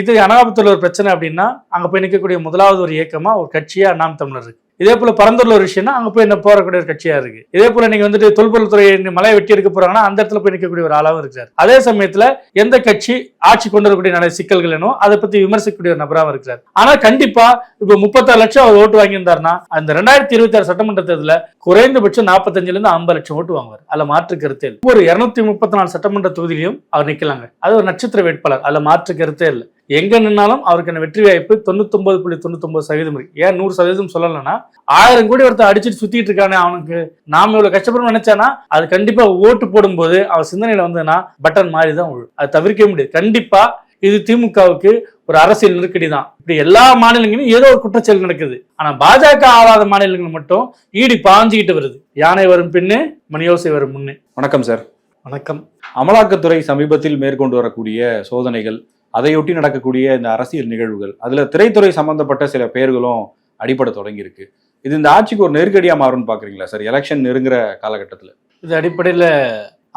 இது அனகாபத்தில் ஒரு பிரச்சனை அப்படின்னா அங்கே போய் நிற்கக்கூடிய முதலாவது ஒரு இயக்கமாக ஒரு கட்சியாக நாம் தமிழர் இருக்கு. இதே போல பரந்தூர்ல ஒரு விஷயம்னா அங்க போய் என்ன போறக்கூடிய ஒரு கட்சியா இருக்கு. இதே போல நீங்க வந்துட்டு தொல்பொருள்துறை மலையை வெட்டி எடுக்க போறாங்கன்னா அந்த இடத்துல போய் நிற்கக்கூடிய ஒரு ஆளாவும் இருக்கிறார் அதே சமயத்துல எந்த கட்சி ஆட்சி கொண்டு வரக்கூடிய நிறைய சிக்கல்கள் என்னோ அதை பத்தி விமர்சிக்கக்கூடிய ஒரு நபராகவும் இருக்கிறார் ஆனா கண்டிப்பா இப்ப முப்பத்தாறு லட்சம் அவர் ஓட்டு வாங்கியிருந்தாருன்னா அந்த ரெண்டாயிரத்தி இருபத்தி ஆறு சட்டமன்ற தேர்தல குறைந்தபட்சம் நாற்பத்தஞ்சுல இருந்து ஐம்பது லட்சம் ஓட்டு வாங்குவார். அதுல மாற்று கருத்தே இல்லை. ஒரு இருநூத்தி முப்பத்தி நாலு சட்டமன்ற தொகுதியிலும் அவர் நிக்கலாங்க. அது ஒரு நட்சத்திர வேட்பாளர். அதுல மாற்று கருத்தே இல்லை. எங்க நின்னாலும் அவருக்கான வெற்றி வாய்ப்பு தொண்ணூத்தொன்பது புள்ளி தொண்ணூத்தொன்பது சதவீதம் இருக்கு. ஏன் நூறு சதவீதம் சொல்லலைன்னா ஆயிரம் கோடி ஒருத்தர் அடிச்சுட்டு சுத்திட்டு இருக்கானே அவனுக்கு நாம இவ்வளவு கஷ்டப்படும் நினைச்சானா அது கண்டிப்பா ஓட்டு போடும்போது அவன் சிந்தனையில வந்ததுன்னா பட்டன் மாறி தான் விழும். அது தவிர்க்கவே முடியாது. கண்டிப்பா இது திமுகவுக்கு ஒரு அரசியல் நெருக்கடி தான் இப்படி எல்லா மாநிலங்களிலும் ஏதோ ஒரு குற்றச்செயல் நடக்குது. ஆனா பாஜக ஆளாத மாநிலங்கள் மட்டும் ஈடி பாஞ்சுக்கிட்டு வருது. யானை வரும் பின்னு மணியோசை வரும் முன்னே. வணக்கம் சார். வணக்கம். அமலாக்கத்துறை சமீபத்தில் மேற்கொண்டு வரக்கூடிய சோதனைகள் அதையொட்டி நடக்கக்கூடிய இந்த அரசியல் நிகழ்வுகள் அதில் திரைத்துறை சம்பந்தப்பட்ட சில பெயர்களும் அடிபட தொடங்கியிருக்கு. இது இந்த ஆட்சிக்கு ஒரு நெருக்கடியாக மாறும்னு பார்க்குறீங்களா சார்? எலெக்ஷன் நெருங்குற காலகட்டத்தில். இது அடிப்படையில்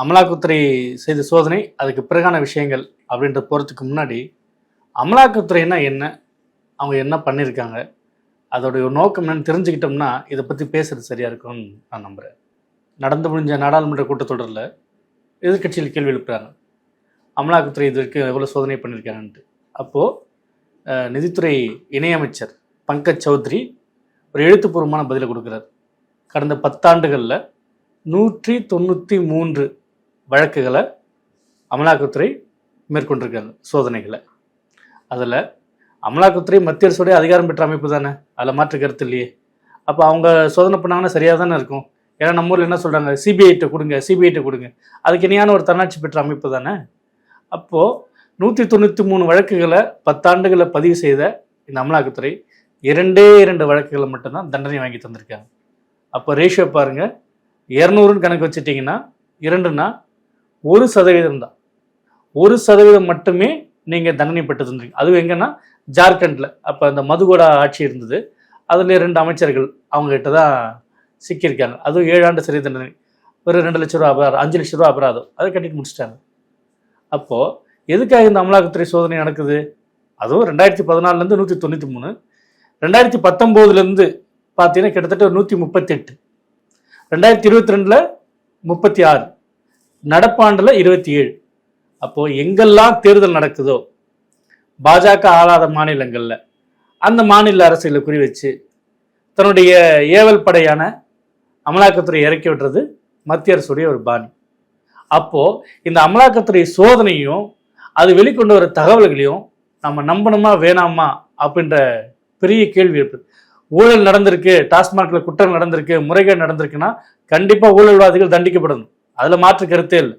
அமலாக்கத்துறை செய்த சோதனை அதுக்கு பிறகான விஷயங்கள் அப்படின்ற போகிறதுக்கு முன்னாடி அமலாக்கத்துறைனா என்ன? அவங்க என்ன பண்ணியிருக்காங்க அதோடைய ஒரு நோக்கம் என்னன்னு தெரிஞ்சுக்கிட்டோம்னா இதை பற்றி பேசுறது சரியாக இருக்கும்னு நான் நம்புகிறேன் நடந்து முடிஞ்ச நாடாளுமன்ற கூட்டத்தொடரில் எதிர்க்கட்சியில் கேள்வி எழுப்புறாங்க. அமலாக்கத்துறை இது வரைக்கும் எவ்வளோ சோதனை பண்ணியிருக்காங்கன்ட்டு. அப்போது நிதித்துறை இணையமைச்சர் பங்கஜ் சௌத்ரி ஒரு எழுத்துப்பூர்வமான பதிலை கொடுக்குறார். கடந்த பத்தாண்டுகளில் நூற்றி தொண்ணூற்றி மூன்று வழக்குகளை அமலாக்கத்துறை மேற்கொண்டிருக்காங்க சோதனைகளை. அதில் அமலாக்கத்துறை மத்திய அரசுடைய அதிகாரம் பெற்ற அமைப்பு தானே? அதில் மாற்று கருத்து இல்லையே. அப்போ அவங்க சோதனை பண்ணாங்கன்னா சரியாக தானே இருக்கும்? ஏன்னா நம்ம ஊரில் என்ன சொல்கிறாங்க சிபிஐட்ட கொடுங்க சிபிஐட்ட கொடுங்க. அதுக்கு இணையான ஒரு தன்னாட்சி பெற்ற அமைப்பு தானே? அப்போது நூற்றி தொண்ணூற்றி மூணு வழக்குகளை பத்தாண்டுகளை பதிவு செய்த இந்த அமலாக்கத்துறை இரண்டே இரண்டு வழக்குகளை மட்டும்தான் தண்டனை வாங்கி தந்திருக்காங்க. அப்போ ரேஷியோ பாருங்கள் இரநூறுன்னு கணக்கு வச்சுட்டிங்கன்னா இரண்டுன்னா ஒரு சதவீதம் தான். ஒரு சதவீதம் மட்டுமே நீங்கள் தண்டனை பெற்று தந்துருக்கீங்க. அதுவும் எங்கன்னா ஜார்க்கண்டில். அப்போ அந்த மதுகோடா ஆட்சி இருந்தது. அதில் ரெண்டு அமைச்சர்கள் அவங்ககிட்ட தான் சிக்கியிருக்காங்க. அதுவும் ஏழு ஆண்டு சிறை தண்டனை. ஒரு ரெண்டு லட்ச ரூபா அபராதம் அஞ்சு லட்ச ரூபா அபராதம். அதை கட்டிட்டு முடிச்சிட்டாங்க. அப்போது எதுக்காக இந்த அமலாக்கத்துறை சோதனை நடக்குது? அதுவும் ரெண்டாயிரத்தி பதினாலுலேருந்து நூற்றி தொண்ணூற்றி மூணு. ரெண்டாயிரத்தி பத்தொம்போதுலேருந்து பார்த்தீங்கன்னா கிட்டத்தட்ட ஒரு நூற்றி முப்பத்தெட்டு. ரெண்டாயிரத்தி இருபத்தி ரெண்டில் முப்பத்தி ஆறு. நடப்பாண்டில் இருபத்தி ஏழு. அப்போது எங்கெல்லாம் தேர்தல் நடக்குதோ பாஜக ஆளாத மாநிலங்களில் அந்த மாநில அரசியலை குறி வச்சு தன்னுடைய ஏவல் படையான அமலாக்கத்துறை இறக்கி விடுறது மத்திய அரசுடைய ஒரு பாணி. அப்போ இந்த அமலாக்கத்துறை சோதனையும் அது வெளிக்கொண்டு வர தகவல்களையும் நம்ம நம்பணுமா வேணாமா அப்படின்ற பெரிய கேள்வி இருக்குது ஊழல் நடந்திருக்கு டாஸ்மாகில் குற்றம் நடந்திருக்கு முறைகேடு நடந்திருக்குன்னா கண்டிப்பா ஊழல்வாதிகள் தண்டிக்கப்படணும். அதுல மாற்று கருத்தே இல்லை.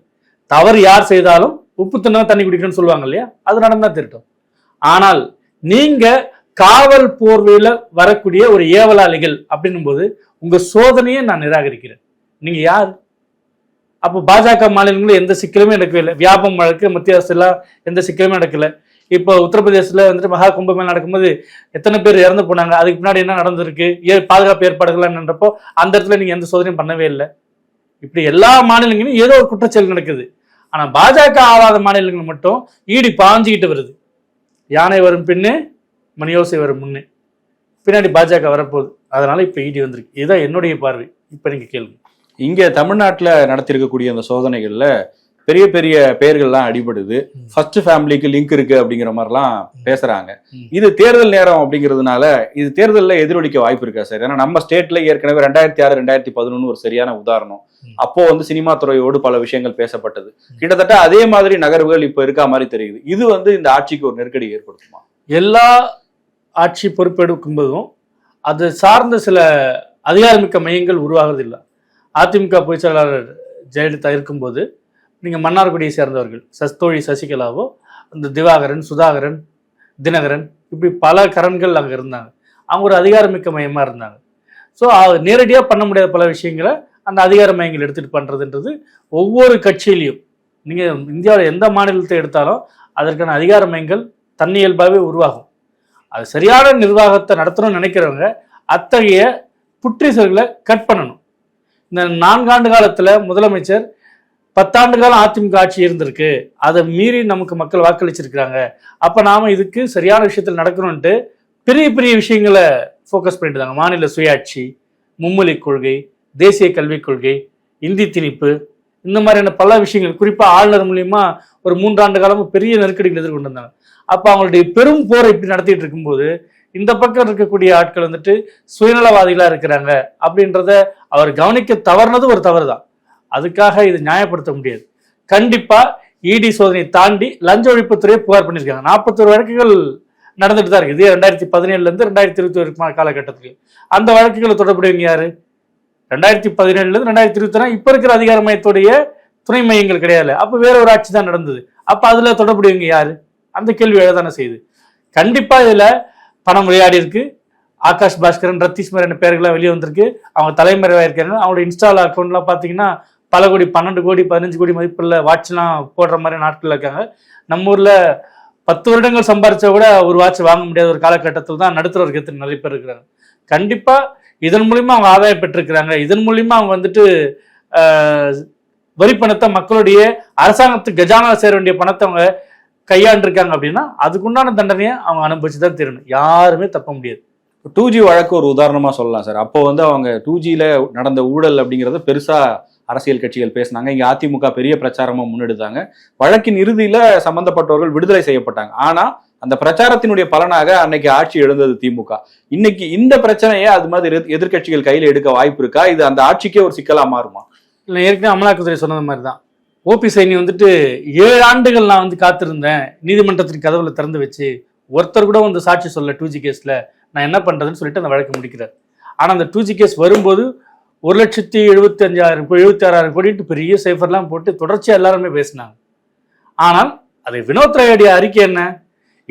தவறு யார் செய்தாலும் உப்பு தின்னா தண்ணி குடிக்கணும்னு சொல்லுவாங்க இல்லையா? அது நடந்தா திருட்டும். ஆனால் நீங்க காவல் போர்வையில வரக்கூடிய ஒரு ஏவலாளிகள் அப்படின்னும் போது உங்க சோதனையை நான் நிராகரிக்கிறேன். நீங்க யார்? அப்போ பாஜக மாநிலங்களில் எந்த சிக்கலுமே நடக்கவே இல்லை வியாபம் வழக்கு மத்திய அரசு எல்லாம் எந்த சிக்கலுமே நடக்கல. இப்போ உத்தரப்பிரதேசத்துல வந்துட்டு மகா கும்பமேளா நடக்கும்போது எத்தனை பேர் இறந்து போனாங்க? அதுக்கு பின்னாடி என்ன நடந்திருக்கு? ஏ பாதுகாப்பு ஏற்பாடுகள் என்னன்றப்போ அந்த இடத்துல நீங்கள் எந்த சோதனையும் பண்ணவே இல்லை. இப்படி எல்லா மாநிலங்களிலும் ஏதோ ஒரு குற்றச்செயல் நடக்குது. ஆனால் பாஜக ஆளாத மாநிலங்கள் மட்டும் ஈடி பாஞ்சிக்கிட்டு வருது. யானை வரும் பின்னு மணியோசை வரும் முன்னே. பின்னாடி பாஜக வரப்போகுது. அதனால இப்போ ஈடி வந்திருக்கு. இதுதான் என்னுடைய பார்வை. இப்போ நீங்கள் கேள்வி இங்க தமிழ்நாட்டுல நடத்திருக்கக்கூடிய அந்த சோதனைகள்ல பெரிய பெரிய பெயர்கள்லாம் அடிபடுது. ஃபர்ஸ்ட் ஃபேமிலிக்கு லிங்க் இருக்கு அப்படிங்கிற மாதிரிலாம் பேசுறாங்க. இது தேர்தல் நேரம் அப்படிங்கிறதுனால இது தேர்தலில் எதிரொலிக்க வாய்ப்பு இருக்கா சார்? ஏன்னா நம்ம ஸ்டேட்ல ஏற்கனவே ரெண்டாயிரத்தி ஆறு ரெண்டாயிரத்தி பதினொன்று ஒரு சரியான உதாரணம். அப்போ வந்து சினிமா துறையோடு பல விஷயங்கள் பேசப்பட்டது. கிட்டத்தட்ட அதே மாதிரி நகர்வுகள் இப்ப இருக்கா மாதிரி தெரியுது. இது வந்து இந்த ஆட்சிக்கு ஒரு நெருக்கடி ஏற்படுத்துமா? எல்லா ஆட்சி பொறுப்பெடுக்கும் போதும் அது சார்ந்த சில அதிகாரமிக்க மையங்கள் உருவாகிறதில்லை. அதிமுக பொதுச் செயலாளர் ஜெயலலிதா இருக்கும்போது நீங்கள் மன்னார்குடியை சேர்ந்தவர்கள் சஸ்தோழி சசிகலாவோ அந்த திவாகரன் சுதாகரன் தினகரன் இப்படி பல கரன்கள் அங்கே இருந்தாங்க. அவங்க ஒரு அதிகாரமிக்க மையமாக இருந்தாங்க. ஸோ நேரடியாக பண்ண முடியாத பல விஷயங்களை அந்த அதிகார மையங்கள் எடுத்துகிட்டு பண்ணுறதுன்றது ஒவ்வொரு கட்சியிலையும் நீங்கள் இந்தியாவில் எந்த மாநிலத்தை எடுத்தாலும் அதற்கான அதிகார மையங்கள் தன்னியல்பாகவே உருவாகும். அது சரியான நிர்வாகத்தை நடத்தணும்னு நினைக்கிறவங்க அத்தகைய புற்றீசல்களை கட் பண்ணணும். இந்த நான்காண்டு காலத்தில் முதலமைச்சர் பத்தாண்டு காலம் அதிமுக ஆட்சி இருந்திருக்கு. அதை மீறி நமக்கு மக்கள் வாக்களிச்சிருக்கிறாங்க. அப்ப நாம இதுக்கு சரியான விஷயத்தில் நடக்கணும்ட்டு பெரிய பெரிய விஷயங்களை ஃபோக்கஸ் பண்ணிட்டு இருந்தாங்க. மாநில சுயாட்சி மும்மொழி கொள்கை தேசிய கல்விக் கொள்கை இந்தி திணிப்பு இந்த மாதிரியான பல விஷயங்கள் குறிப்பாக ஆளுநர் மூலியமா ஒரு மூன்றாண்டு காலமும் பெரிய நெருக்கடிகள் எதிர்கொண்டு வந்தாங்க அப்போ அவங்களுடைய பெரும் போரை இப்படி நடத்திட்டு இருக்கும்போது இந்த பக்கம் இருக்கக்கூடிய ஆட்கள் வந்துட்டு சுயநலவாதிகளாக இருக்கிறாங்க அப்படின்றத அவர் கவனிக்க தவறுனது ஒரு தவறு தான் அதுக்காக இது நியாயப்படுத்த முடியாது. கண்டிப்பா இடி சோதனை தாண்டி லஞ்ச ஒழிப்புத்துறையை புகார் பண்ணியிருக்காங்க. நாற்பத்தொரு வழக்குகள் நடந்துட்டு தான் இருக்கு. இதே ரெண்டாயிரத்தி பதினேழுல இருந்து ரெண்டாயிரத்தி இருபத்தி ஒரு காலகட்டத்துக்கு அந்த வழக்குகளை தொடர்புடையவங்க யாரு? ரெண்டாயிரத்தி பதினேழுல இருந்து ரெண்டாயிரத்தி இருபத்தி இப்ப இருக்கிற அதிகார மையத்துடைய துணை மையங்கள் கிடையாது. அப்ப வேற ஒரு ஆட்சி தான் நடந்தது. அப்ப அதுல தொடர்புடையவங்க யாரு? அந்த கேள்வி எழதானே செய்யுது. கண்டிப்பா இதுல பணம் விளையாடி இருக்கு ஆகாஷ் பாஸ்கரன் ரத்தீஷ் மாதிரியான பேர்கள்லாம் வெளியே வந்திருக்கு. அவங்க தலைமறைவாயிருக்காங்க அவங்களோட இன்ஸ்டால் அக்கௌண்ட்லாம் பார்த்தீங்கன்னா பல கோடி பன்னெண்டு கோடி பதினஞ்சு கோடி மதிப்புள்ள வாட்ச்லாம் போடுற மாதிரி நாட்கள் இருக்காங்க. நம்ம ஊரில் பத்து வருடங்கள் சம்பாரிச்சா கூட ஒரு வாட்ச் வாங்க முடியாத ஒரு காலகட்டத்தில் தான் நடுத்தர வர்க்கத்தில் நிறைய பேர் இருக்கிறாங்க. கண்டிப்பாக இதன் மூலிமா அவங்க ஆதாயம் பெற்றிருக்கிறாங்க. இதன் மூலிமா அவங்க வந்துட்டு வரி பணத்தை மக்களுடைய அரசாங்கத்துக்கு கஜானா சேர வேண்டிய பணத்தை அவங்க கையாண்டிருக்காங்க அப்படின்னா அதுக்குண்டான தண்டனையை அவங்க அனுபவிச்சு தான் தெரியணும் யாருமே தப்ப முடியாது. டூ ஜி வழக்கு ஒரு உதாரணமாக சொல்லலாம் சார். அப்போ வந்து அவங்க டூ ஜியில் நடந்த ஊழல் அப்படிங்கிறத பெருசாக அரசியல் கட்சிகள் பேசினாங்க. இங்கே அதிமுக பெரிய பிரச்சாரமாக முன்னெடுத்தாங்க. வழக்கின் இறுதியில் சம்பந்தப்பட்டவர்கள் விடுதலை செய்யப்பட்டாங்க. ஆனால் அந்த பிரச்சாரத்தினுடைய பலனாக அன்னைக்கு ஆட்சி எழுந்தது திமுக. இன்னைக்கு இந்த பிரச்சனையை அது மாதிரி எதிர்- எதிர்க்கட்சிகள் எடுக்க வாய்ப்பு இருக்கா? இது அந்த ஆட்சிக்கே ஒரு சிக்கலாக மாறுமா? இல்லை ஏற்கனவே அமலாக்கத்துறை சொன்னது மாதிரி தான் ஓபி சைனி வந்துட்டு ஏழு ஆண்டுகள் நான் வந்து காத்திருந்தேன். நீதிமன்றத்தின் கதவுல திறந்து வச்சு ஒருத்தர் கூட வந்து சாட்சி சொல்ல டூ ஜி கேஸில். நான் என்ன பண்ணுறதுன்னு சொல்லிட்டு அந்த வழக்கு முடிக்கிறார். ஆனால் அந்த டூ ஜி கேஸ் வரும்போது ஒரு லட்சத்தி எழுபத்தி அஞ்சாயிரம் எழுபத்தி ஆறாயிரம் கோடிட்டு பெரிய சேஃபர்லாம் போட்டு தொடர்ச்சியாக எல்லாருமே பேசினாங்க. ஆனால் அது வினோத் ராயுடைய அறிக்கை என்ன?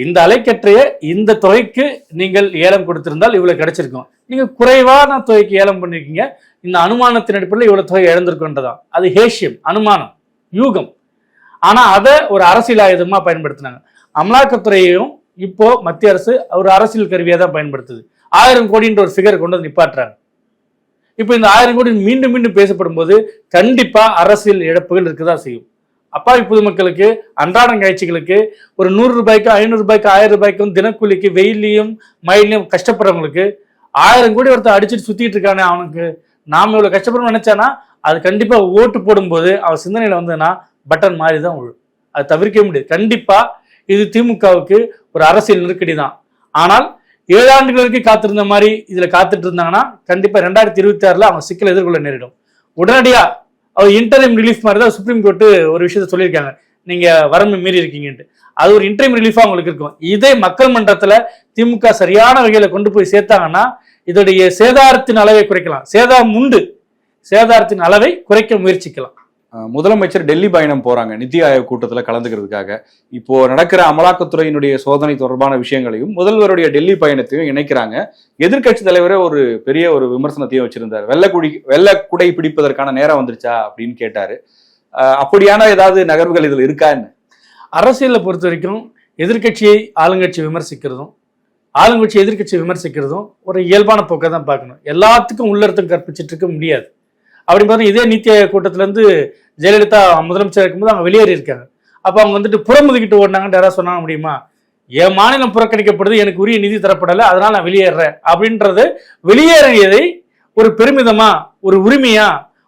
இந்த அலைக்கற்றைய இந்த தொகைக்கு நீங்கள் ஏலம் கொடுத்திருந்தால் இவ்வளோ கிடைச்சிருக்கும். நீங்கள் குறைவான தொகைக்கு ஏலம் பண்ணிருக்கீங்க. இந்த அனுமானத்தின் அடிப்படையில் இவ்வளோ தொகை இழந்திருக்குன்றதான் அது ஹேஷியம் அனுமானம் யூகம். ஆனால் அதை ஒரு அரசியல் ஆயுதமாக பயன்படுத்தினாங்க. அமலாக்கத்துறையையும் இப்போ மத்திய அரசு ஒரு அரசியல் கருவியாக தான் பயன்படுத்துது. ஆயிரம் கோடின்ற ஒரு ஃபிகர் கொண்டு வந்து நிப்பாட்டுறாங்க. இப்போ இந்த ஆயிரம் கோடி மீண்டும் மீண்டும் பேசப்படும் போது கண்டிப்பாக அரசியல் இழப்புகள் இருக்க தான் செய்யும். அப்பாவி பொதுமக்களுக்கு அன்றாடம் காய்ச்சிகளுக்கு ஒரு நூறு ரூபாய்க்கு ஐநூறு ரூபாய்க்கு ஆயிரம் ரூபாய்க்கும் தினக்கூலிக்கு வெயிலையும் மயிலையும் கஷ்டப்படுறவங்களுக்கு ஆயிரம் கோடி ஒருத்தர் அடிச்சுட்டு சுற்றிட்டு இருக்கானே அவனுக்கு நாம் இவ்வளோ கஷ்டப்படணும்னு நினச்சானா? அது கண்டிப்பாக ஓட்டு போடும்போது அவன் சிந்தனையில் வந்ததுன்னா பட்டன் மாதிரி தான் விழும். அது தவிர்க்கவே முடியாது. கண்டிப்பாக இது திமுகவுக்கு ஒரு அரசியல் நெருக்கடி தான். ஆனால் ஏழு ஆண்டுகள் வரைக்கும் காத்திருந்த மாதிரி இதுல காத்துட்டு இருந்தாங்கன்னா கண்டிப்பா ரெண்டாயிரத்தி இருபத்தி ஆறுல அவங்க சிக்கலை எதிர்கொள்ள நேரிடும். உடனடியா அவர் இன்டர்ம் ரிலீஃப் மாதிரி தான் சுப்ரீம் கோர்ட்டு ஒரு விஷயத்த சொல்லியிருக்காங்க. நீங்க வரம்பு மீறி இருக்கீங்கன்ட்டு. அது ஒரு இன்டர்ம் ரிலீஃபா உங்களுக்கு இருக்கும். இதே மக்கள் மன்றத்துல திமுக சரியான வகையில கொண்டு போய் சேர்த்தாங்கன்னா இதோடைய சேதாரத்தின் அளவை குறைக்கலாம். சேதாரம் உண்டு சேதாரத்தின் அளவை குறைக்க முயற்சிக்கலாம். முதலமைச்சர் டெல்லி பயணம் போறாங்க நிதி ஆயோக் கூட்டத்தில் கலந்துக்கிறதுக்காக. இப்போ நடக்கிற அமலாக்கத்துறையினுடைய சோதனை தொடர்பான விஷயங்களையும் முதல்வருடைய டெல்லி பயணத்தையும் இணைக்கிறாங்க. எதிர்க்கட்சி தலைவரே ஒரு பெரிய ஒரு விமர்சனத்தையும் வச்சிருந்தார். வெள்ளக்குடி வெள்ளக்குடை பிடிப்பதற்கான நேரம் வந்துருச்சா அப்படின்னு கேட்டாரு. அப்படியான ஏதாவது நகர்வுகள் இதில் இருக்கா என்ன? அரசியலை பொறுத்த வரைக்கும் எதிர்க்கட்சியை ஆளுங்கட்சி விமர்சிக்கிறதும் ஆளுங்கட்சி எதிர்க்கட்சி விமர்சிக்கிறதும் ஒரு இயல்பான போக்கை தான் பார்க்கணும். எல்லாத்துக்கும் உள்ளர்த்தம் கற்பிச்சிட்டு இருக்க முடியாது. அப்படி பார்த்தா இதே நீத்தி கூட்டத்திலேருந்து ஜெயலலிதா முதலமைச்சர் இருக்கும்போது அவங்க வெளியேறி இருக்காங்க அப்போ அவங்க வந்துட்டு புறமுதுகிட்டு ஓடினாங்கன்னு யாராவது சொன்னாங்க முடியுமா? என் மாநிலம் புறக்கணிக்கப்படுது எனக்கு உரிய நிதி தரப்படலை அதனால் நான் வெளியேறேன். அப்படின்றது வெளியேறியதை ஒரு பெருமிதமா ஒரு உரிமையா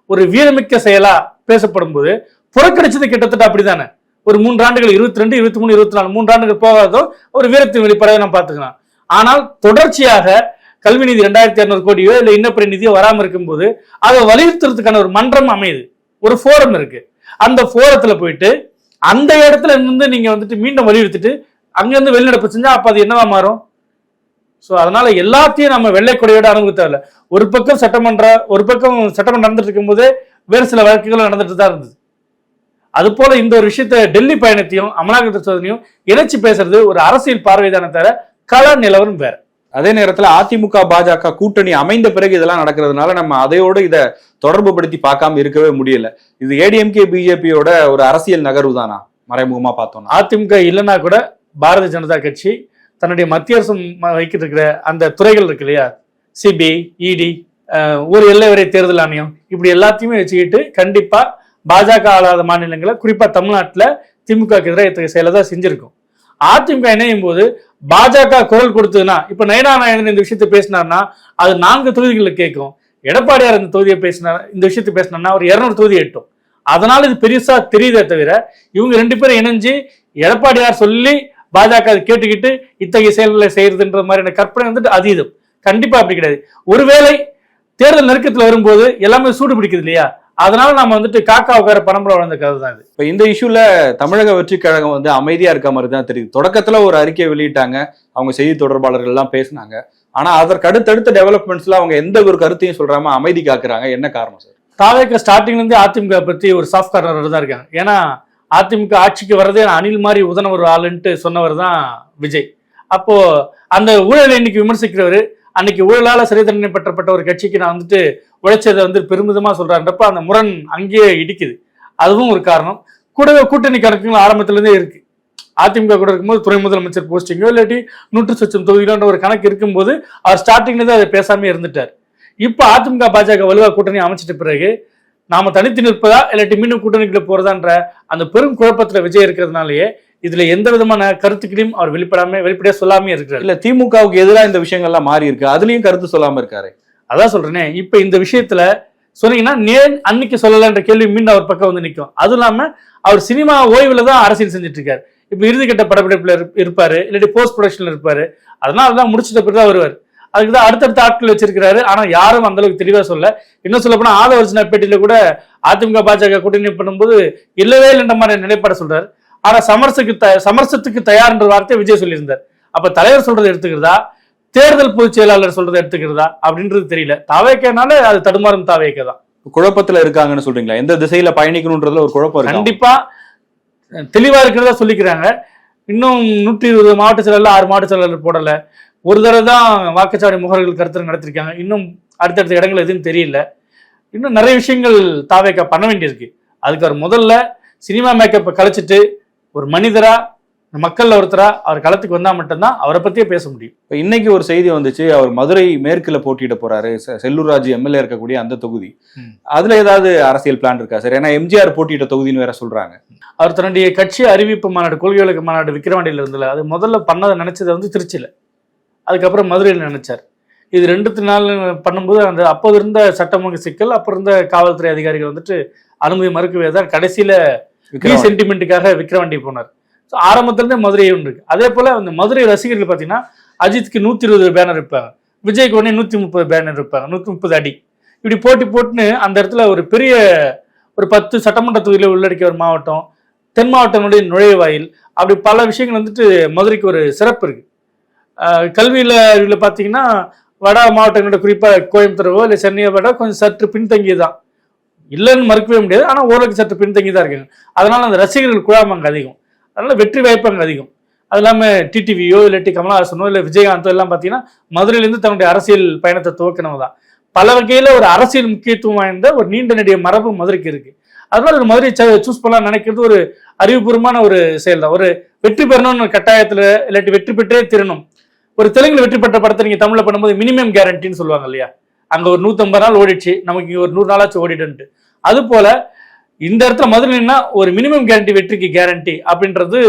ஒரு வீரமிக்க செயலா பேசப்படும் போது புறக்கணிச்சது கிட்டத்தட்ட அப்படிதானே. ஒரு மூன்று ஆண்டுகள் இருபத்தி ரெண்டு இருபத்தி மூணு இருபத்தி நாலு மூன்று ஆண்டுகள் போகாதோ ஒரு வீரத்தின் வெளிப்படையை நம்ம பார்த்துக்கலாம். ஆனால் தொடர்ச்சியாக கல்வி நிதி ரெண்டாயிரத்தி இரநூறு கோடியோ இல்லை இன்னப்பிற நிதியோ வராமல் இருக்கும்போது அதை வலியுறுத்துறதுக்கான ஒரு மன்றம் அமையுது. ஒரு ஃபோரம் இருக்கு. அந்த ஃபோரத்துல போயிட்டு அந்த இடத்துல இருந்து நீங்க வந்துட்டு மீண்டும் வலியுறுத்திட்டு அங்கிருந்து வெளிநடப்பு செஞ்சா அப்ப அது என்னவா மாறும்? ஸோ அதனால எல்லாத்தையும் நம்ம வெள்ளை கொடையோட தேவையில்ல ஒரு பக்கம் சட்டமன்ற ஒரு பக்கம் சட்டமன்றம் நடந்துட்டு இருக்கும்போது வேறு சில வழக்குகள் நடந்துட்டு தான் இருந்தது. அது போல இந்த ஒரு விஷயத்த டெல்லி பயணத்தையும் அமலாக்கத்துறை சோதனையும் இணைச்சு பேசுறது ஒரு அரசியல் பார்வைதான தவிர கள நிலவரம் வேற. அதே நேரத்துல அதிமுக பாஜக கூட்டணி அமைந்த பிறகு இதெல்லாம் நடக்கிறதுனால நம்ம அதையோடு இதை தொடர்பு படுத்தி பார்க்காம இருக்கவே முடியல. இது ஏடிஎம்கே பிஜேபியோட ஒரு அரசியல் நகர்வு தானா மறைமுகமா பார்த்தோம்னா. அதிமுக இல்லைன்னா கூட பாரதிய ஜனதா கட்சி தன்னுடைய மத்திய அரசு வைக்கிட்டு இருக்கிற அந்த துறைகள் இருக்கு இல்லையா? சிபிஐ இடி ஒரு எல்லை வரை தேர்தல் ஆணையம். இப்படி எல்லாத்தையுமே வச்சுக்கிட்டு கண்டிப்பா பாஜக ஆளாத மாநிலங்களை குறிப்பா தமிழ்நாட்டில் திமுக எதிராக இத்தகைய செயலை தான் செஞ்சிருக்கும். அதிமுக இணையும் போது பாஜக குரல் கொடுத்ததுன்னா இப்ப நயனா நாயகன் இந்த விஷயத்தை பேசினார்னா அது நான்கு தொகுதிகளில் கேட்கும். எடப்பாடியார் இந்த தொகுதியை பேசினார் இந்த விஷயத்தை பேசினார்னா ஒரு இரநூறு தொகுதி எட்டும். அதனால இது பெருசா தெரியுதே தவிர இவங்க ரெண்டு பேரும் இணைஞ்சு எடப்பாடியார் சொல்லி பாஜக அதை கேட்டுக்கிட்டு இத்தகைய செயல்களை செய்யறதுன்ற மாதிரியான கற்பனை வந்துட்டு அதீதம். கண்டிப்பா அப்படி கிடையாது. ஒருவேளை தேர்தல் நெருக்கத்துல வரும்போது எல்லாமே சூடு பிடிக்குது இல்லையா? அதனால நம்ம வந்துட்டு காக்கா உட்கார பரம்பரை வளர்ந்த கதை தான் இது. இப்ப இந்த இஷ்யூல தமிழக வெற்றி கழகம் வந்து அமைதியா இருக்க மாதிரி தான் தெரியுது. தொடக்கத்துல ஒரு அறிக்கையை வெளியிட்டாங்க. அவங்க செய்தி தொடர்பாளர்கள் எல்லாம் பேசினாங்க. ஆனா அதற்கு அடுத்தடுத்த டெவலப்மெண்ட்ஸ்ல அவங்க எந்த ஒரு கருத்தையும் சொல்றாம அமைதி காக்குறாங்க. என்ன காரணம் சார் தாவேக்க ஸ்டார்டிங்ல இருந்து அதிமுக பத்தி ஒரு சாஃப்ட் கார்னர் தான் இருக்காங்க. ஏன்னா அதிமுக ஆட்சிக்கு வர்றதே அனில் மாதிரி உதன ஒரு ஆளுன்ட்டு சொன்னவர் தான் விஜய். அப்போ அந்த ஊழலை இன்னைக்கு விமர்சிக்கிறவர் அன்னைக்கு ஊழலால சிறை தண்டனை பெற்றப்பட்ட ஒரு கட்சிக்கு நான் வந்துட்டு உழைச்சதை வந்து பெருமிதமா சொல்றான்றப்ப அந்த முரண் அங்கேயே இடிக்குது. அதுவும் ஒரு காரணம். கூடவே கூட்டணி கணக்குகள் ஆரம்பத்துல இருந்தே இருக்கு. அதிமுக கூட இருக்கும்போது துணை முதலமைச்சர் போஸ்டிங்கோ இல்லாட்டி நூற்று சொச்சம் தொகுதிகளோன்ற ஒரு கணக்கு இருக்கும்போது அவர் ஸ்டார்டிங்ல இருந்து அதை பேசாமே இருந்துட்டார். இப்போ அதிமுக பாஜக வலுவா கூட்டணி அமைச்சிட்ட பிறகு நாம தனித்து நிற்பதா இல்லாட்டி மீண்டும் கூட்டணிக்குள்ள போறதான்ற அந்த பெரும் குழப்பத்துல விஜய் இருக்கிறதுனாலயே இதுல எந்த விதமான கருத்துக்களையும் அவர் வெளிப்படாம வெளிப்படையா சொல்லாமே இருக்கிறார். இல்ல திமுகவுக்கு எதிராக இந்த விஷயங்கள்லாம் மாறி இருக்கு. அதுலயும் கருத்து சொல்லாம இருக்காரு. அதான் சொல்றேனே இப்ப இந்த விஷயத்துல சொன்னீங்கன்னா நேன் அன்னைக்கு சொல்லலன்ற கேள்வி மீண்டும் அவர் பக்கம் வந்து நிற்கும் அதுவும் இல்லாம அவர் சினிமா ஓய்வுல தான் அரசியல் செஞ்சுட்டு இருக்காரு. இப்ப இறுதிக்கட்ட படப்பிடிப்புல இருப்- இருப்பாரு இல்லாட்டி போஸ்ட் ப்ரொடக்ஷன்ல இருப்பாரு. அதனால தான் முடிச்சிட்ட பிறகு தான் வருவார். அதுக்கு தான் அடுத்தடுத்த ஆட்கள் வச்சிருக்கிறாரு. ஆனா யாரும் அந்த அளவுக்கு தெளிவா சொல்ல இன்னும் சொல்ல போனா ஆதவர்ஜன பேட்டியில கூட அதிமுக பாஜக கூட்டணி பண்ணும்போது இல்லவே இல்லைன்ற மாதிரி நிலைப்பாட சொல்றாரு. ஆனா சமரசுக்கு த சமரசத்துக்கு தயார்ன்ற வார்த்தையை விஜய் சொல்லியிருந்தார். அப்ப தலைவர் சொல்றதை எடுத்துக்கிறதா? தேர்தல் பொதுச் செயலாளர் சொல்றதை எடுத்துக்கிறதா? அப்படின்றது தெரியல. தாவேக்கனால அது தடுமாறும் தாவேக்க தான் குழப்பத்துல இருக்காங்கன்னு சொல்றீங்களா? எந்த திசையில பயணிக்கணும்ன்றதுல ஒரு குழப்பம் கண்டிப்பா தெளிவாக இருக்கிறதா சொல்லிக்கிறாங்க. இன்னும் நூற்றி இருபது மாவட்ட செயலாளர் ஆறு மாவட்ட செயலாளர் போடலை. ஒரு தடவை தான் வாக்குச்சாவடி முகர்கள் கருத்து நடத்திருக்காங்க. இன்னும் அடுத்தடுத்த இடங்கள் எதுவும் தெரியல. இன்னும் நிறைய விஷயங்கள் தாவேக்கா பண்ண வேண்டியிருக்கு. அதுக்கு அவர் முதல்ல சினிமா மேக்கப்பை கழிச்சிட்டு ஒரு மனிதராக மக்கள்ல ஒருத்தரா அவர் களத்துக்கு வந்தா மட்டும்தான் அவரை பத்தியே பேச முடியும். இப்ப இன்னைக்கு ஒரு செய்தி வந்துச்சு அவர் மதுரை மேற்குல போட்டியிட போறாரு செ- செல்லூர் ராஜு எம்எல்ஏ இருக்கக்கூடிய அந்த தொகுதி. அதுல ஏதாவது அரசியல் பிளான் இருக்கா சார்? ஏன்னா எம்ஜிஆர் போட்டியிட்ட தொகுதின்னு வேற சொல்றாங்க. அவர் தன்னுடைய கட்சி அறிவிப்பு மாநாடு கொள்கை விளக்க மாநாடு விக்கிரவாண்டியில் இருந்தல அது முதல்ல பண்ணதை நினைச்சது வந்து திருச்சியில். அதுக்கப்புறம் மதுரையில் நினைச்சார். இது ரெண்டு நாள் பண்ணும்போது அந்த அப்போது இருந்த சட்டமன்ற சிக்கல் அப்போ இருந்த காவல்துறை அதிகாரிகள் வந்துட்டு அனுமதி மறுக்கவே தான் கடைசியில. சென்டிமெண்ட்டுக்காக விக்கிரவாண்டி போனார். ஸோ ஆரம்பத்துலேருந்தே மதுரை ஒன்று இருக்கு அதே போல் அந்த மதுரை ரசிகர்கள் பார்த்தீங்கன்னா அஜித்க்கு நூற்றி இருபது பேனர் இருப்பாங்க. விஜய்க்கு உடனே நூற்றி முப்பது பேனர் இருப்பாங்க. நூற்றி முப்பது அடி. இப்படி போட்டி போட்டுன்னு அந்த இடத்துல ஒரு பெரிய ஒரு பத்து சட்டமன்ற தொகுதியில் உள்ளடக்கிய ஒரு மாவட்டம் தென் மாவட்டங்களுடைய நுழைவாயில் அப்படி பல விஷயங்கள் வந்துட்டு மதுரைக்கு ஒரு சிறப்பு இருக்கு. கல்வியில் இதில் பார்த்தீங்கன்னா வட மாவட்டங்களோட குறிப்பாக கோயம்புத்தூரோ இல்லை சென்னையோ விட கொஞ்சம் சற்று பின்தங்கியது தான் இல்லைன்னு மறுக்கவே முடியாது. ஆனால் ஓரளவுக்கு சற்று பின்தங்கி தான் இருக்குங்க அதனால அந்த ரசிகர்கள் குழாமங்க அதிகம். அதனால வெற்றி வாய்ப்பு அங்கே அதிகம். அது இல்லாமல் டிடிவியோ இல்லாட்டி கமலஹாசனோ இல்லை விஜயகாந்தோ எல்லாம் பார்த்தீங்கன்னா மதுரையிலேருந்து தன்னுடைய அரசியல் பயணத்தை துவக்கினவங்க தான். பல வகையில் ஒரு அரசியல் முக்கியத்துவம் வாய்ந்த ஒரு நீண்ட நெடிய மரபு மதுரைக்கு இருக்கு. அதனால ஒரு மதுரை சூஸ் பண்ணலாம் நினைக்கிறது ஒரு அறிவுபூர்வமான ஒரு செயல் தான். ஒரு வெற்றி பெறணும்னு கட்டாயத்தில் இல்லாட்டி வெற்றி பெற்றே திறனும் ஒரு தெலுங்குல வெற்றி பெற்ற படத்தை நீங்கள் தமிழில் பண்ணும்போது மினிமம் கேரண்டின்னு சொல்லுவாங்க இல்லையா? அங்கே ஒரு நூற்றம்பது நாள் ஓடிடுச்சு நமக்கு ஒரு நூறு நாளாச்சும் ஓடிடுன்ட்டு. அது போல இந்த இடத்துல மதுரைன்னா ஒரு மினிமம் கேரண்டி வெற்றிக்கு கேரண்டி அப்படின்றது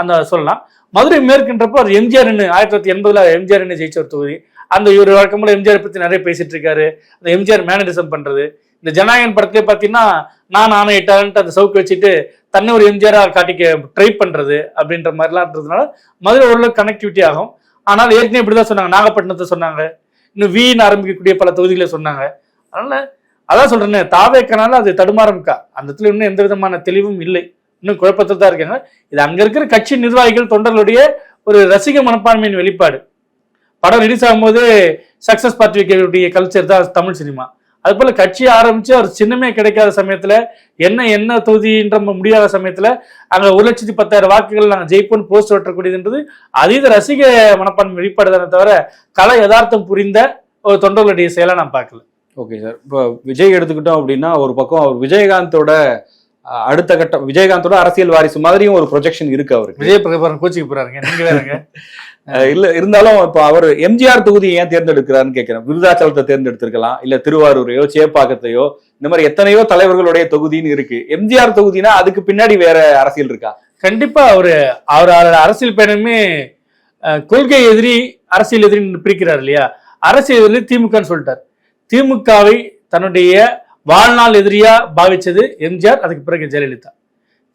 அந்த சொல்லலாம். மதுரை மேற்குன்றப்போ அது எம்ஜிஆர் ஆயிரத்தி தொள்ளாயிரத்தி எண்பதுல எம்ஜிஆர் ஜெயிச்ச ஒரு தொகுதி. அந்த இவர் வழக்கம்போல எம்ஜிஆர் பத்தி நிறைய பேசிட்டு இருக்காரு. அந்த எம்ஜிஆர் மேனடிசம் பண்றது. இந்த ஜனநாயகன் படத்திலே பார்த்தீங்கன்னா நான் ஆணையிட்டான்ட்டு அந்த சவுக்கு வச்சுட்டு தன்னை ஒரு எம்ஜிஆரா காட்டிக்க ட்ரை பண்றது அப்படின்ற மாதிரிலாம் இருந்ததுனால மதுரை ஓரளவுக்கு கனெக்டிவிட்டி ஆகும். ஆனால் ஏற்கனவே இப்படிதான் சொன்னாங்க. நாகப்பட்டினத்தை சொன்னாங்க. இன்னும் வீண் ஆரம்பிக்கக்கூடிய பல தொகுதிகளை சொன்னாங்க. அதனால அதான் சொல்றேன் தாவேக்கனால அது தடுமாறம்க்கா அந்த இடத்துல இன்னும் எந்த விதமான தெளிவும் இல்லை. இன்னும் குழப்பத்தில் தான் இருக்காங்க. இது அங்க இருக்கிற கட்சி நிர்வாகிகள் தொண்டர்களுடைய ஒரு ரசிக மனப்பான்மையின் வெளிப்பாடு. படம் ரிலீஸ் ஆகும்போது சக்சஸ் பார்ட்டிகளுடைய கல்ச்சர் தான் தமிழ் சினிமா. அது போல கட்சி ஆரம்பிச்சு அவர் சின்னமே கிடைக்காத சமயத்துல என்ன என்ன தொகுதின்ற முடியாத சமயத்துல அங்க ஒரு லட்சத்தி பத்தாயிரம் வாக்குகள் நாங்கள் ஜெயிப்போம்னு போஸ்ட் ஓட்டக்கூடியதுன்றது அதீத ரசிக மனப்பான்மை வெளிப்பாடு தானே தவிர கலை யதார்த்தம் புரிந்த ஒரு தொண்டர்களுடைய செயலை நான் பார்க்கல. Okay sir. இப்போ விஜய் எடுத்துக்கிட்டோம் அப்படின்னா ஒரு பக்கம் அவர் விஜயகாந்தோட அடுத்த கட்டம் விஜயகாந்தோட அரசியல் வாரிசு மாதிரியும் ஒரு ப்ரொஜெக்ஷன் இருக்கு அவருக்கு. விஜய் பிரபாகரன் கோச்சிக்கு போறாருங்க நீங்க வேறங்க இல்ல இருந்தாலும் இப்போ அவர் எம்ஜிஆர் தொகுதியை ஏன் தேர்ந்தெடுக்கிறாருன்னு கேட்கிறேன் விருதாச்சலத்தை தேர்ந்தெடுத்திருக்கலாம் இல்ல திருவாரூரையோ சேப்பாக்கத்தையோ இந்த மாதிரி எத்தனையோ தலைவர்களுடைய தொகுதின்னு இருக்கு. எம்ஜிஆர் தொகுதினா அதுக்கு பின்னாடி வேற அரசியல் இருக்கா? கண்டிப்பா அவரு அவர் அவரோட அரசியல் பயணமே கொள்கை எதிரி அரசியல் எதிரின்னு பிரிக்கிறார் இல்லையா? அரசியல் எதிரி திமுகன்னு சொல்லிட்டார். திமுகவை தன்னுடைய வாழ்நாள் எதிரியா பாவிச்சது எம்ஜிஆர் அதுக்கு பிறகு ஜெயலலிதா.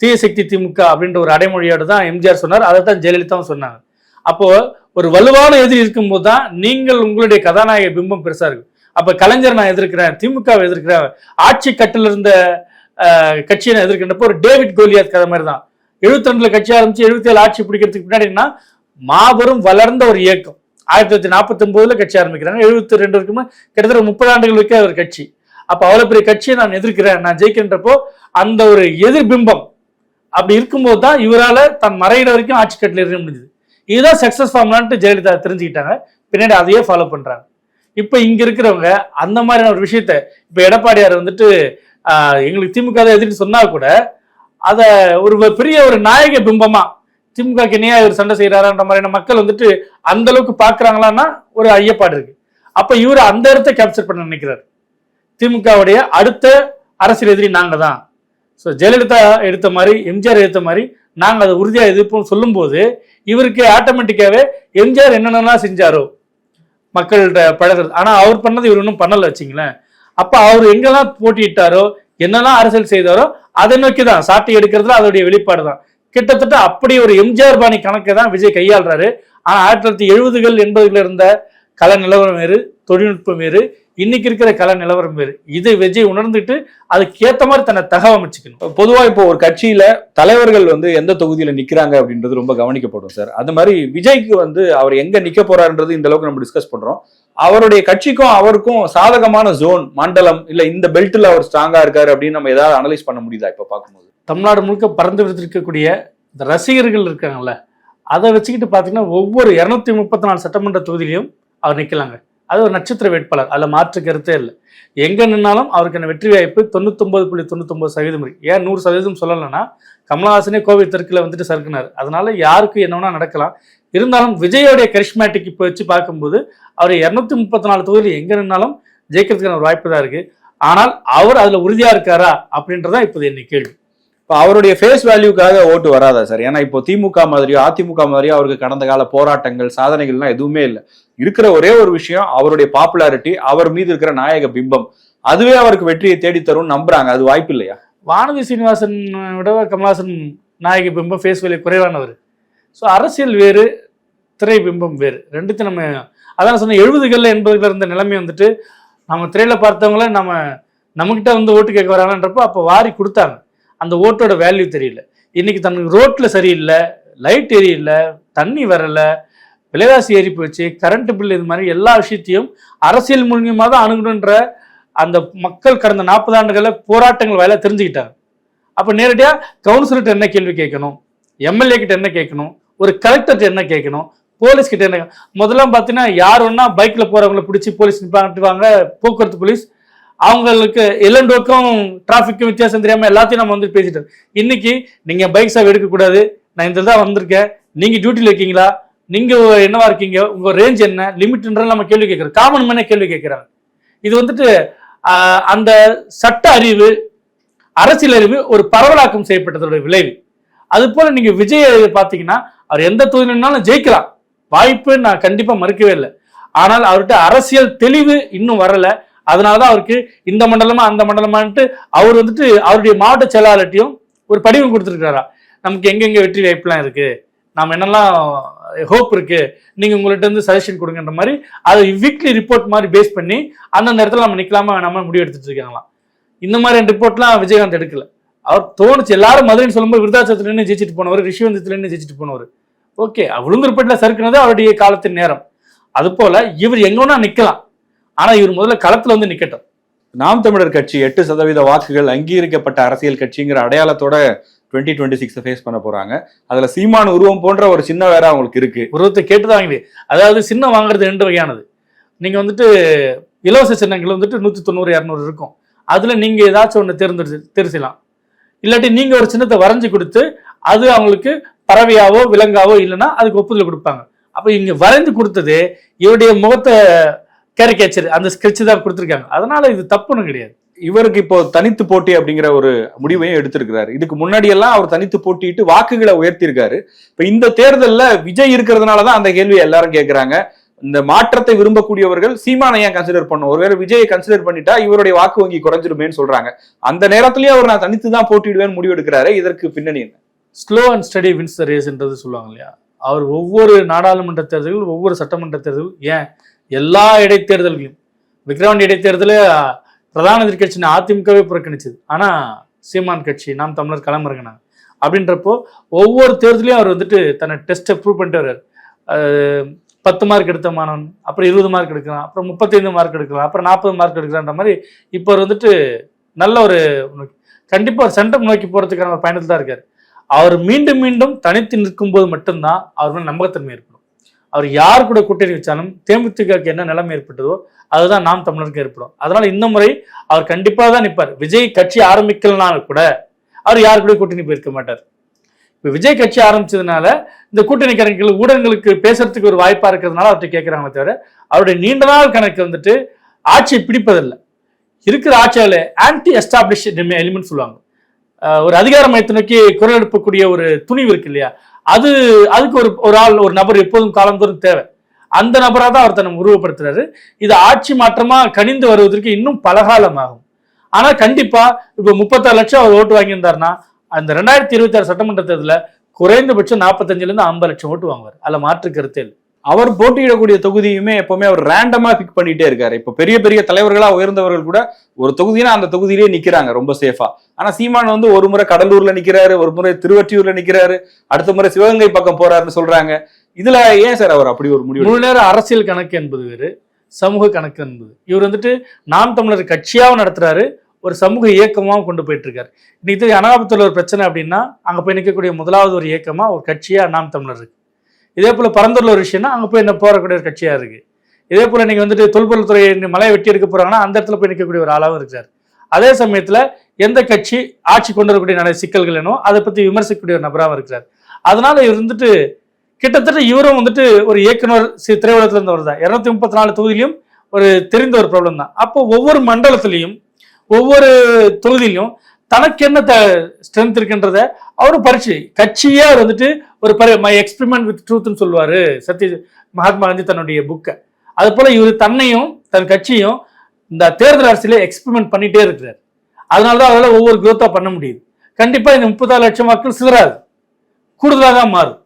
தீய சக்தி திமுக அப்படின்ற ஒரு அடைமொழியோடு தான் எம்ஜிஆர் சொன்னார். அதை தான் ஜெயலலிதாவும் சொன்னாங்க. அப்போ ஒரு வலுவான எதிரி இருக்கும்போது தான் நீங்கள் உங்களுடைய கதாநாயக பிம்பம் பெருசா இருக்கும் அப்ப கலைஞர் நான் எதிர்க்கிறேன் திமுகவை எதிர்க்கிறேன் ஆட்சி கட்டில் இருந்த கட்சியை நான் எதிர்க்கின்றப்போ ஒரு டேவிட் கோலியாத் கதை மாதிரி தான். எழுபத்தி ரெண்டுல கட்சி ஆரம்பிச்சு எழுபத்தி ஏழு ஆட்சி பிடிக்கிறதுக்கு பின்னாடின்னா மாபெரும் வளர்ந்த ஒரு இயக்கம். ஆயிரத்தி தொள்ளாயிரத்தி நாற்பத்தி ஒன்பதுல கட்சி ஆரம்பிக்கிறாங்க. எழுபத்தி ரெண்டு வரைக்கும் கிட்டத்தட்ட முப்பது ஆண்டுகள் வரைக்கும் ஒரு கட்சி. அப்ப அவ்வளவு பெரிய கட்சியை நான் எதிர்க்கிறேன் நான் ஜெயிக்கின்றப்போ அந்த ஒரு எதிர்பிம்பம் அப்படி இருக்கும்போது தான் இவரால தன் மறையிட வரைக்கும் ஆட்சி கட்டில இருக்க முடியுது இதுதான் சக்சஸ் ஃபார்ம்லான்ட்டு ஜெயலலிதா தெரிஞ்சுக்கிட்டாங்க. பின்னாடி அதையே ஃபாலோ பண்றாங்க. இப்ப இங்க இருக்கிறவங்க அந்த மாதிரியான ஒரு விஷயத்த இப்ப எடப்பாடியார் வந்துட்டு எங்களுக்கு திமுக எதிர்த்து சொன்னா கூட அத ஒரு பெரிய ஒரு நாயக பிம்பமா திமுக இணையா இவர் சண்டை செய்யறாருன்ற மாதிரியான மக்கள் வந்துட்டு அந்த அளவுக்கு பாக்குறாங்களான்னா ஒரு ஐயப்பாடு இருக்கு. அப்ப இவர் அந்த இடத்த கேப்சர் பண்ண நினைக்கிறார். திமுகவுடைய அடுத்த அரசியல் எதிரி நாங்க தான். ஸோ ஜெயலலிதா எடுத்த மாதிரி எம்ஜிஆர் எடுத்த மாதிரி நாங்க அதை உறுதியா எதிர்ப்போம் சொல்லும்போது இவருக்கு ஆட்டோமேட்டிக்காவே எம்ஜிஆர் என்னென்னலாம் செஞ்சாரோ மக்கள்கிட்ட பழகிறது. ஆனா அவர் பண்ணது இவர் ஒன்றும் பண்ணல வச்சுங்களேன். அப்ப அவர் எங்கெல்லாம் போட்டியிட்டாரோ என்னெல்லாம் அரசியல் செய்தாரோ அதை நோக்கி தான் சாட்டி எடுக்கிறதுல அதோடைய வெளிப்பாடு தான் கிட்டத்தட்ட அப்படி ஒரு எம்ஜிஆர் பாணி கணக்கை தான் விஜய் கையாளுறாரு. ஆனால் ஆயிரத்தி தொள்ளாயிரத்தி எழுபதுகள் எண்பதுல இருந்த கல நிலவரம் வேறு தொழில்நுட்பம் வேறு இன்னைக்கு இருக்கிற கல நிலவரம் வேறு. இதை விஜய் உணர்ந்துட்டு அதுக்கேற்ற மாதிரி தன்னை தகவமைச்சுக்கணும் பொதுவா இப்போ ஒரு கட்சியில தலைவர்கள் வந்து எந்த தொகுதியில நிக்கிறாங்க அப்படின்றது ரொம்ப கவனிக்கப்படும் சார். அது மாதிரி விஜய்க்கு வந்து அவர் எங்க நிக்க போறாருன்றது இந்த அளவுக்கு நம்ம டிஸ்கஸ் பண்றோம். அவருடைய கட்சிக்கும் அவருக்கும் சாதகமான ஜோன் மண்டலம் இல்ல இந்த பெல்ட்ல அவர் ஸ்ட்ராங்கா இருக்காரு அப்படின்னு நம்ம ஏதாவது அனலைஸ் பண்ண முடியுதா இப்ப பார்க்கும்போது? தமிழ்நாடு முழுக்க பறந்து விடுத்திருக்கக்கூடிய இந்த ரசிகர்கள் இருக்காங்கல்ல அதை வச்சுக்கிட்டு பார்த்தீங்கன்னா ஒவ்வொரு இரநூத்தி முப்பத்தி நாலு சட்டமன்ற தொகுதியிலையும் அவர் நிற்கலாங்க அது ஒரு நட்சத்திர வேட்பாளர். அதில் மாற்று கருத்தே இல்லை. எங்கே நின்னாலும் அவருக்கான வெற்றி வாய்ப்பு தொண்ணூத்தொம்பது புள்ளி தொண்ணூத்தொம்பது சதவீதம் இருக்கு. ஏன் நூறு சதவீதம் சொல்லலைன்னா கமலஹாசனே கோவில் தெற்கில் வந்துட்டு சறுக்குனார். அதனால யாருக்கு என்ன நடக்கலாம். இருந்தாலும் விஜயோடைய கரிஷ்மேட்டிக் இப்போ வச்சு பார்க்கும்போது அவர் இரநூத்தி முப்பத்தி நாலு தொகுதியில் எங்கே நின்னாலும் ஜெயிக்கிறதுக்கான ஒரு வாய்ப்பு தான் இருக்கு. ஆனால் அவர் அதில் உறுதியாக இருக்காரா அப்படின்றதான் இப்போது என்னை கேள்வி. இப்போ அவருடைய ஃபேஸ் வேல்யூக்காக ஓட்டு வராதா சார் ஏன்னா இப்போ திமுக மாதிரியோ அதிமுக மாதிரியோ அவருக்கு கடந்த கால போராட்டங்கள் சாதனைகள்லாம் எதுவுமே இல்லை. இருக்கிற ஒரே ஒரு விஷயம் அவருடைய பாப்புலாரிட்டி அவர் மீது இருக்கிற நாயக பிம்பம். அதுவே அவருக்கு வெற்றியை தேடி தரும்னு நம்புறாங்க. அது வாய்ப்பு இல்லையா? வானதி சீனிவாசன் விட கமல்ஹாசன் நாயக பிம்பம் ஃபேஸ் வேல்யூ குறைவானவர். ஸோ அரசியல் வேறு திரை பிம்பம் வேறு. ரெண்டுத்தையும் நம்ம அதான் சொன்ன எழுபதுகளில் எண்பதுகளில் இருந்த நிலைமை வந்துட்டு நம்ம திரையில் பார்த்தவங்கள நம்ம நம்மக்கிட்ட வந்து ஓட்டு கேட்க வராங்கன்றப்போ அப்போ வாரி கொடுத்தாங்க. அந்த ஓட்டோட வேல்யூ தெரியல. இன்னைக்கு தனக்கு ரோட்டில் சரியில்லை லைட் எரியல தண்ணி வரலை விலைவாசி ஏறி போச்சு கரண்ட் பில் இது மாதிரி எல்லா விஷயத்தையும் அரசியல் மூலியமாக தான் அணுகணுன்ற அந்த மக்கள் கடந்த நாற்பது ஆண்டுகளில் போராட்டங்கள் வாயில தெரிஞ்சுக்கிட்டாங்க. அப்போ நேரடியாக கவுன்சிலர்கிட்ட என்ன கேள்வி கேட்கணும்? எம்எல்ஏ கிட்ட என்ன கேட்கணும்? ஒரு கலெக்டர்கிட்ட என்ன கேட்கணும்? போலீஸ் கிட்ட என்ன முதல்ல பார்த்தீங்கன்னா யார் ஒன்றா பைக்கில் போகிறவங்கள பிடிச்சி போலீஸ் நிப்பாட்டுவாங்க போக்குவரத்து போலீஸ் அவங்களுக்கு இளண்டோக்கும் டிராஃபிக்கும் வித்தியாசம் தெரியாமல் எல்லாத்தையும் நம்ம வந்து பேசிட்டோம் இன்னைக்கு நீங்கள் பைக் சாவி எடுக்கக்கூடாது நான் இந்த தான் வந்திருக்கேன். நீங்கள் டியூட்டியில் இருக்கீங்களா? நீங்கள் என்னவா இருக்கீங்க? உங்கள் ரேஞ்ச் என்ன? லிமிட்ன்ற நம்ம கேள்வி கேட்குறோம். காமன் மேனே கேள்வி கேட்குறாங்க. இது வந்துட்டு அந்த சட்ட அறிவு அரசியல் அறிவு ஒரு பரவலாக்கம் செய்யப்பட்டதோட விளைவு. அது போல நீங்க விஜய் பாத்தீங்கன்னா அவர் எந்த தொகுதியினாலும் ஜெயிக்கலாம். வாய்ப்பு நான் கண்டிப்பா மறுக்கவே இல்லை. ஆனால் அவர்கிட்ட அரசியல் தெளிவு இன்னும் வரல. அதனாலதான் அவருக்கு இந்த மண்டலமா அந்த மண்டலமான்ட்டு அவர் வந்துட்டு அவருடைய மாவட்ட செயலாளர்கிட்டையும் ஒரு படிவம் கொடுத்துருக்காரா நமக்கு எங்கெங்க வெற்றி வாய்ப்புலாம் இருக்கு? நாம் என்னெல்லாம் ஹோப் இருக்கு? நீங்க உங்கள்கிட்ட இருந்து சஜஷன் கொடுங்கன்ற மாதிரி அதை வீக்லி ரிப்போர்ட் மாதிரி பேஸ் பண்ணி அந்தந்த இடத்துல நம்ம நிக்கலாமா வேணாமா முடிவு எடுத்துட்டு இருக்காங்களாம். இந்த மாதிரி ரிப்போர்ட்லாம் விஜயகாந்த் எடுக்கல. அவர் தோணுச்சு. எல்லாரும் மதுரைன்னு சொல்லும்போது விருதாச்சலத்துல நின்று ஜெயிச்சிட்டு போனவர் ரிஷிவந்தத்துல நின்று ஜெயிச்சிட்டு போனவர். ஓகே விழுந்தூர்பேட்டில் சறுக்குனது அவருடைய காலத்தின் நேரம். அது போல இவர் எங்கன்னா நிக்கலாம். ஆனா இவர் முதல்ல களத்துல வந்து நிக்கட்டும். நாம் தமிழர் கட்சி எட்டு சதவீத வாக்குகள் அங்கீகரிக்கப்பட்ட அரசியல் கட்சிங்கிற அடையாளத்தோட டுவெண்ட்டி டுவெண்ட்டி சிக்ஸ் ஃபேஸ் பண்ண போறாங்க. அதுல சீமான் உருவம் போன்ற ஒரு சின்ன வேற அவங்களுக்கு இருக்கு. உருவத்தை கேட்டுதான் வாங்கி அதாவது சின்னம் வாங்குறது ரெண்டு வகையானது. நீங்க வந்துட்டு இலவச சின்னங்கள் வந்துட்டு நூத்தி தொண்ணூறு இரநூறு இருக்கும். அதுல நீங்க ஏதாச்சும் ஒன்று தேர்ந்தெடுத்து தெரிசிக்கலாம் இல்லாட்டி நீங்க ஒரு சின்னத்தை வரைஞ்சு கொடுத்து அது அவங்களுக்கு பறவையாவோ விலங்காவோ இல்லைன்னா அதுக்கு ஒப்புதல் கொடுப்பாங்க. அப்ப இங்க வரைந்து கொடுத்தது இவருடைய முகத்தை கேரிகேச்சர் அந்த ஸ்கெட்ச் தான் கொடுத்துருக்காங்க. அதனால இது தப்புன்னு கிடையாது. இவருக்கு இப்போ தனித்து போட்டி அப்படிங்கிற ஒரு முடிவையும் எடுத்திருக்கிறாரு. இதுக்கு முன்னாடி எல்லாம் அவர் தனித்து போட்டிட்டு வாக்குகளை உயர்த்தியிருக்காரு. இப்ப இந்த தேர்தல்ல விஜய் இருக்கிறதுனாலதான் அந்த கேள்வியை எல்லாரும் கேட்கறாங்க இந்த மாற்றத்தை விரும்பக்கூடியவர்கள் சீமானை ஏன் கன்சிடர் பண்ணும் ஒருவேளை விஜயை கன்சிடர் பண்ணிட்டா இவருடைய வாக்கு வங்கி குறைஞ்சிருமேன்னு சொல்றாங்க. அந்த நேரத்திலயும் அவர் நான் தனித்து தான் போட்டியிடுவேன்னு முடிவு எடுக்கிறாரு இதற்கு பின்னணி என்ன? Slow and steady wins the ரேஸ்ன்றது சொல்லுவாங்க இல்லையா? அவர் ஒவ்வொரு நாடாளுமன்ற தேர்தல்கள் ஒவ்வொரு சட்டமன்ற தேர்தல் ஏன் எல்லா இடைத்தேர்தல்களையும். விக்ரவாண்டி இடைத்தேர்தல பிரதான எதிர்க்கட்சி அதிமுகவே புறக்கணிச்சது. ஆனா சீமான் கட்சி நாம் தமிழர் களமிறங்கினாங்க. அப்படின்றப்போ ஒவ்வொரு தேர்தலையும் அவர் வந்துட்டு தன்னை டெஸ்ட்டை ப்ரூவ் பண்ணிட்டு வர்றாரு. பத்து மார்க் எடுத்த மாணவன் அப்புறம் இருபது மார்க் எடுக்கலாம் அப்புறம் முப்பத்தைந்து மார்க் எடுக்கலாம் அப்புறம் நாற்பது மார்க் எடுக்கலான்ற மாதிரி இப்போ அவர் வந்துட்டு நல்ல ஒரு கண்டிப்பாக ஒரு சென்டம் நோக்கி போகிறதுக்கான ஒரு பயணத்தில் தான் இருக்கார். அவர் மீண்டும் மீண்டும் தனித்து நிற்கும் போது மட்டும்தான் அவர் மேல் நம்பகத்தன்மை ஏற்படும். அவர் யார் கூட கூட்டணி வச்சாலும் தேமுதிகக்கு என்ன நிலைமை ஏற்பட்டதோ அதுதான் நாம் தமிழருக்கு ஏற்படும். அதனால இந்த முறை அவர் கண்டிப்பாக தான் நிற்பார் விஜய் கட்சி ஆரம்பிக்கலனாலும் கூட அவர் யார் கூட கூட்டணி போயிருக்க மாட்டார். இப்போ விஜய் கட்சி ஆரம்பிச்சதுனால இந்த கூட்டணிக்காரர்கள் ஊடகங்களுக்கு பேசுறதுக்கு ஒரு வாய்ப்பா இருக்கிறதுனால அவர்கிட்ட கேட்கறாங்களே தவிர அவருடைய நீண்ட நாள் கணக்கு வந்துட்டு ஆட்சியை பிடிப்பதில்லை. இருக்கிற ஆட்சியில் ஆன்டி எஸ்டாப்ளிஷ் எலிமெண்ட் சொல்லுவாங்க ஒரு அதிகார மையத்தை நோக்கி குரல் எழுப்பக்கூடிய ஒரு துணிவு இருக்கு இல்லையா? அது அதுக்கு ஒரு ஒரு ஆள் ஒரு நபர் எப்போதும் காலந்தோறும் தேவை. அந்த நபராக தான் அவர் தன்னை உருவப்படுத்துறாரு. இது ஆட்சி மாற்றமா கனிந்து வருவதற்கு இன்னும் பலகாலம் ஆகும் ஆனா கண்டிப்பா இப்போ முப்பத்தாறு லட்சம் அவர் ஓட்டு வாங்கியிருந்தாருன்னா அந்த ரெண்டாயிரத்தி இருபத்தி ஆறு சட்டமன்ற தேர்தலில் குறைந்தபட்சம் நாற்பத்தஞ்சுல இருந்து ஐம்பது லட்சம் ஓட்டு வாங்குவார். அதில் மாற்று கருத்தில் அவர் போட்டியிடக்கூடிய தொகுதியுமே எப்பவுமே அவர் ரேண்டமா பிக் பண்ணிட்டே இருக்காரு. இப்ப பெரிய பெரிய தலைவர்களா உயர்ந்தவர்கள் கூட ஒரு தொகுதினா அந்த தொகுதியிலேயே நிக்கிறாங்க ரொம்ப சேஃபா ஆனா சீமான் வந்து ஒரு முறை கடலூர்ல நிக்கிறாரு ஒரு முறை திருவற்றியூர்ல நிக்கிறாரு அடுத்த முறை சிவகங்கை பக்கம் போறாருன்னு சொல்றாங்க. இதுல ஏன் சார் அவர் அப்படி ஒரு முடிவு முழு நேரம் அரசியல் கணக்கு என்பது வேறு சமூக கணக்கு என்பது. இவர் வந்துட்டு நாம் தமிழர் கட்சியாகவும் நடத்துறாரு ஒரு சமூக இயக்கமாகவும் கொண்டு போயிட்டு இருக்காரு இன்னைக்கு தெரியும் அனாபத்தில் ஒரு பிரச்சனை அப்படின்னா அங்க போய் நிற்கக்கூடிய முதலாவது ஒரு இயக்கமா ஒரு கட்சியா நாம் தமிழர் இருக்கு. இதே போல் பரந்தூரில் ஒரு விஷயம்னா அங்கே போய் என்ன போகக்கூடிய ஒரு கட்சியாக இருக்குது இதே போல் நீங்கள் வந்துட்டு தொல்பொருள்துறை மலையை வெட்டி எடுக்க போகிறாங்கன்னா அந்த இடத்துல போய் நிற்கக்கூடிய ஒரு ஆளாகவும் இருக்காரு. அதே சமயத்தில் எந்த கட்சி ஆட்சி கொண்டு வரக்கூடிய நிறைய சிக்கல்கள் என்னோ அதை பற்றி விமர்சிக்கக்கூடிய ஒரு நபராகவும் இருக்கிறார். அதனால இவர் வந்துட்டு கிட்டத்தட்ட இவரும் வந்துட்டு ஒரு இயக்குனர் சி- திரையுலகத்துல இருந்தவர் தான். இரநூத்தி முப்பத்தி நாலு தொகுதியிலும் ஒரு தெரிந்த ஒரு ப்ராப்ளம் தான். அப்போ ஒவ்வொரு மண்டலத்திலையும் ஒவ்வொரு தொகுதியிலும் தனக்கு என்ன த ஸ்ட்ரென்த் இருக்குன்றத அவரும் பரிச்சு கட்சியே அவர் வந்துட்டு ஒரு பரி மை எக்ஸ்பெரிமெண்ட் வித் ட்ரூத்னு சொல்லுவாரு சத்ய மகாத்மா காந்தி தன்னுடைய புக்கை அது போல இவர் தன்னையும் தன் கட்சியும் இந்த தேர்தல் அரசியல எக்ஸ்பெரிமெண்ட் பண்ணிட்டே இருக்கிறார். அதனால தான் அவரால் ஒவ்வொரு growth-ஆ பண்ண முடியுது. கண்டிப்பா இந்த முப்பத்தாறு லட்சம் மக்கள் சிதறாது. கூடுதலாக தான் மாறும்.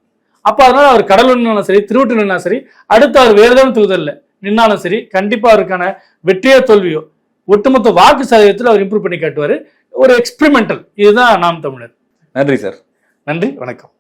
அப்போ அதனால அவர் கடலூர் நின்னாலும் சரி திருவட்டூர் நின்னாலும் சரி அடுத்து அவர் வேறு ஏதாவது தொகுதியில் நின்னாலும் சரி கண்டிப்பா அவருக்கான வெற்றியோ தோல்வியோ ஒட்டுமொத்த வாக்கு சதவீதத்தில் அவர் இம்ப்ரூவ் பண்ணி காட்டுவார். ஒரு எக்ஸ்பெரிமெண்டல் இதுதான் நாம் தமிழர். நன்றி சார். நன்றி வணக்கம்.